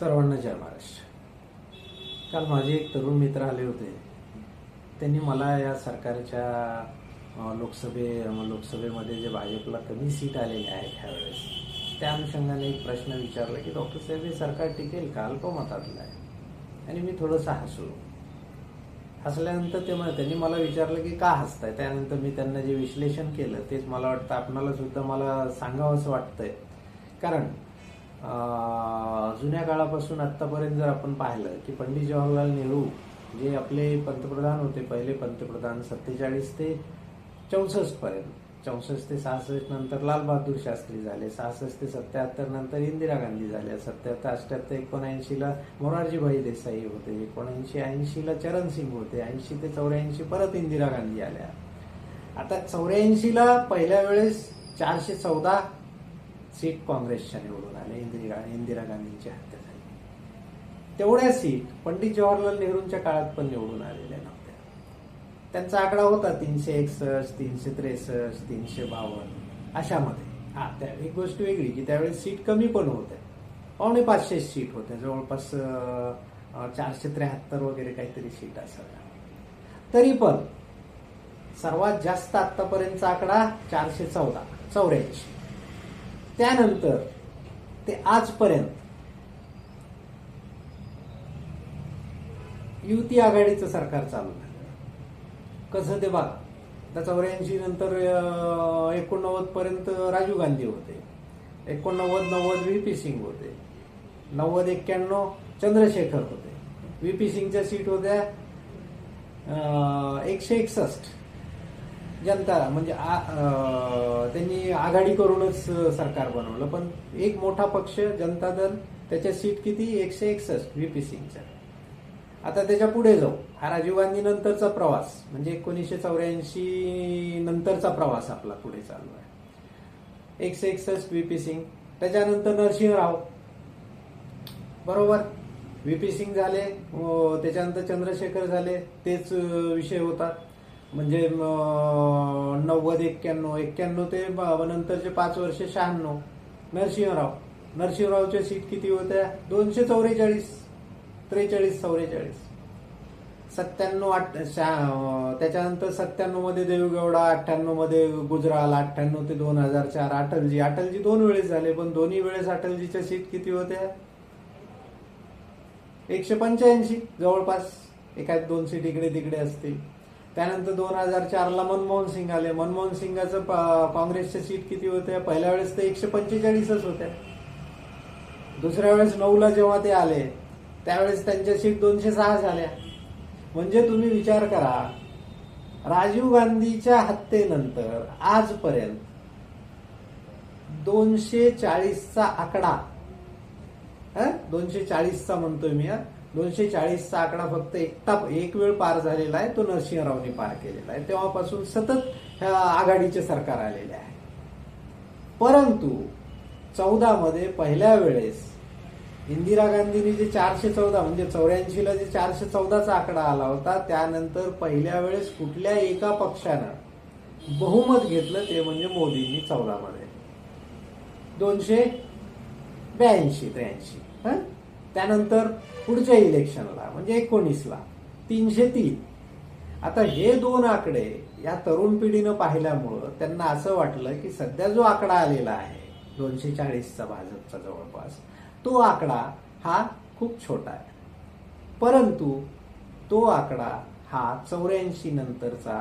सर्वांना जय महाराष्ट्र. काल माझे एक तरुण मित्र आले होते. त्यांनी मला या सरकारच्या लोकसभे लोकसभेमध्ये जे भाजपला कमी सीट आलेली आहे ह्यावेळेस त्या अनुषंगाने एक प्रश्न विचारला की डॉक्टर साहेब हे सरकार टिकेल का? अल्पमतातलं आहे. आणि मी थोडंसं हसलो. हसल्यानंतर ते मला त्यांनी मला विचारलं की का हसताय? त्यानंतर मी त्यांना जे विश्लेषण केलं तेच मला वाटतं आपणाला सुद्धा मला सांगावं असं वाटतंय. कारण जुन्या काळापासून आत्तापर्यंत जर आपण पाहिलं की पंडित जवाहरलाल नेहरू जे आपले पंतप्रधान होते पहिले पंतप्रधान सत्तेचाळीस ते चौसष्ट पर्यंत चौसष्ट ते सहासष्ट नंतर लालबहादूर शास्त्री झाले सहासष्ट ते सत्याहत्तर नंतर इंदिरा गांधी झाल्या सत्याहत्तर अठ्याहत्तर एकोणऐंशीला मोरारजीभाई देसाई होते एकोणऐंशी ऐंशीला चरण सिंग होते ऐंशी ते चौऱ्याऐंशी परत इंदिरा गांधी आल्या. आता चौऱ्याऐंशीला पहिल्या वेळेस चारशे चौदा सीट काँग्रेसच्या निवडून आल्या इंदिरा इंदिरा गांधींची हत्या झाली तेवढ्या सीट पंडित जवाहरलाल नेहरूंच्या काळात पण निवडून आलेल्या नव्हत्या. त्यांचा आकडा होता तीनशे एकसष्ट तीनशे त्रेसष्ट तीनशे बावन्न अशामध्ये. हा त्या एक गोष्ट वेगळी की त्यावेळेस सीट कमी पण होत्या. पावणे पाचशे सीट होत्या जवळपास चारशे त्र्याहत्तर वगैरे काहीतरी सीट असाव्या. तरी पण सर्वात जास्त आतापर्यंतचा आकडा चारशे चौदा चौऱ्याऐंशी. त्यानंतर ते आजपर्यंत युती आघाडीचं सरकार चालू झालं. कसं ते बघा आता चौऱ्याऐंशी नंतर एकोणनव्वद पर्यंत राजीव गांधी होते. एकोणनव्वद नव्वद व्ही पी सिंग होते. नव्वद एक्क्याण्णव चंद्रशेखर होते. व्ही पी सिंगच्या सीट होत्या एकशे एकसष्ट जनता म्हणजे अं, त्यांनी आघाडी करूनच सरकार बनवलं. पण एक मोठा पक्ष जनता दल त्याच्या सीट किती? एकशे एकसष्ट व्ही पी सिंगच्या. आता त्याच्या पुढे जाऊ. हा राजीव गांधी नंतरचा प्रवास. म्हणजे एकोणीसशे चौऱ्याऐंशी नंतरचा प्रवास आपला पुढे चालू आहे. एकशे एकसष्ट व्ही पी सिंग. त्याच्यानंतर नरसिंहराव. बरोबर? व्ही पी सिंग झाले त्याच्यानंतर चंद्रशेखर झाले. तेच विषय होता. म्हणजे नव्वद एक्क्याण्णव एक्क्याण्णव ते नंतरचे पाच वर्ष शहाण्णव. नरसिंहराव. नरसिंहरावच्या सीट किती होत्या? दोनशे चौवेचाळीस त्रेचाळीस चौवेचाळीस सत्त्याण्णव आठ त्याच्यानंतर सत्त्याण्णवमध्ये देवगौडा अठ्ठ्याण्णवमध्ये गुजराल अठ्ठ्याण्णव ते दोन हजार चार अटलजी. अटलजी दोन वेळेस झाले पण दोन्ही वेळेस अटलजीच्या सीट किती होत्या? एकशे पंच्याऐंशी जवळपास. एखाद दोन सीट इकडे तिकडे असतील. त्यानंतर दोन हजार चारला मनमोहन सिंग आले. मनमोहन सिंगाचं काँग्रेसच्या सीट किती होत्या? पहिल्या वेळेस तर एकशे पंचेचाळीसच होत्या. दुसऱ्या वेळेस नऊला जेव्हा ते आले त्यावेळेस त्यांच्या सीट दोनशे सहा झाल्या. म्हणजे तुम्ही विचार करा राजीव गांधीच्या हत्येनंतर आजपर्यंत दोनशे चाळीसचा आकडा दोनशे चाळीसचा म्हणतोय मी हा? दोनशे चाळीसचा आकडा फक्त एकटा एक वेळ पार झालेला आहे तो नरसिंहरावने पार केलेला आहे. तेव्हापासून सतत ह्या आघाडीचे सरकार आलेले आहे. परंतु चौदामध्ये पहिल्या वेळेस इंदिरा गांधींनी जे चारशे चौदा म्हणजे चौऱ्याऐंशीला जे चारशे चौदाचा आकडा आला होता त्यानंतर पहिल्या वेळेस कुठल्या एका पक्षानं बहुमत घेतलं ते म्हणजे मोदींनी चौदामध्ये. दोनशे ब्याऐंशी त्र्याऐंशी हं? त्यानंतर पुढच्या इलेक्शनला म्हणजे एकोणीसला तीनशे तीन. आता हे दोन आकडे या तरुण पिढीनं पाहिल्यामुळं त्यांना असं वाटलं की सध्या जो आकडा आलेला आहे दोनशे चाळीसचा भाजपचा जवळपास तो आकडा हा खूप छोटा आहे. परंतु तो आकडा हा चौऱ्याऐंशी नंतरचा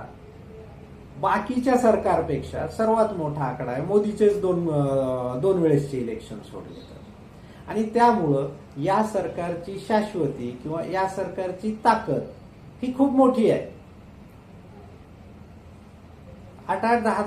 बाकीच्या सरकारपेक्षा सर्वात मोठा आकडा आहे. मोदीचेच दोन दोन वेळेसचे इलेक्शन सोडले तर. आणि त्यामुळं या सरकारची शाश्वती किंवा या सरकारची ताकद ही खूप मोठी आहे. आठ आठ दहा